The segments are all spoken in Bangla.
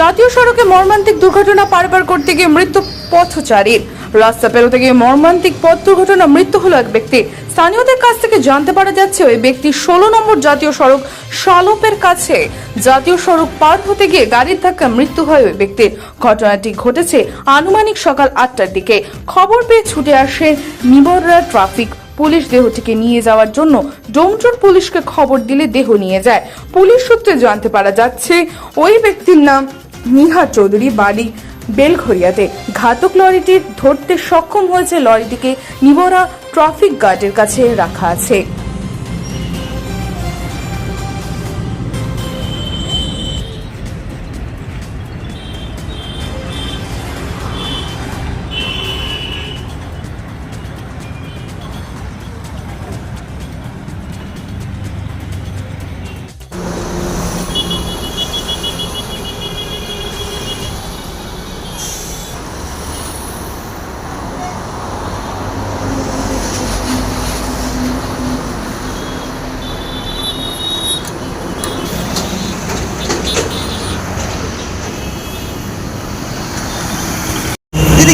জাতীয় সড়কে মর্মান্তিক দুর্ঘটনা পারবার করতে গিয়ে মৃত্যু পথচারীর রাস্তা পেরোতে গিয়ে মর্মান্তিক পথ দুর্ঘটনা মৃত্যু হলো এক ব্যক্তি। স্থানীয়দের কাছ থেকে জানতে পারা যাচ্ছে, ওই ব্যক্তি ষোলো নম্বর জাতীয় সড়ক শালপের কাছে। জাতীয় সড়ক পার হতে গিয়ে গাড়ির ধাক্কা মৃত্যু হয় ওই ব্যক্তির ঘটনাটি ঘটেছে আনুমানিক সকাল আটটার দিকে। খবর পেয়ে ছুটে আসে নিবররা ট্রাফিক। পুলিশ দেহটিকে নিয়ে যাওয়ার জন্য ডোমচুর পুলিশকে খবর দিলে দেহ নিয়ে যায়। পুলিশ সূত্রে জানতে পারা যাচ্ছে, ওই ব্যক্তির নাম নিহার চৌধুরী বাড়ি বেলঘরিয়াতে। ঘাতক লরিটি ধরতে সক্ষম হয়েছে লরিটিকে। নিবরা ট্রাফিক গার্ডের কাছে রাখা আছে।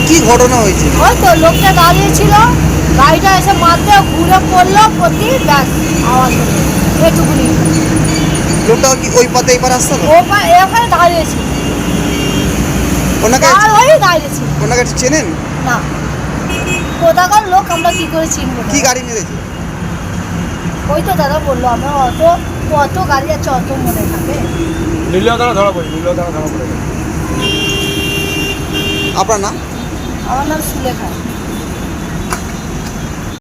কি ঘটনা হয়েছে ওই তো লোকটা দাঁড়িয়েছিল গাড়িটা এসে মারতে ঘুরে পড়ল প্রতি ব্যাস আওয়াজ হলো এটুকুনি। লোকটা কি ওই পথে এই পারে আসতো ও পা- এখানে দাঁড়িয়েছিল। ওনাকে আর ওই দাঁড়িয়েছিল। ওনাকে চেনেন? না। কোথাকার লোক আমরা কি করে চিনবো? কি গাড়ি মেরেছে ওই তো দাদা বলল আমরা অত কত গাড়ি আছে অত মনে থাকে। দ্বারা ধরা পড়ে দ্বারা ধরা পড়ে। আপনার নাম? আমার নাম সুলেখা।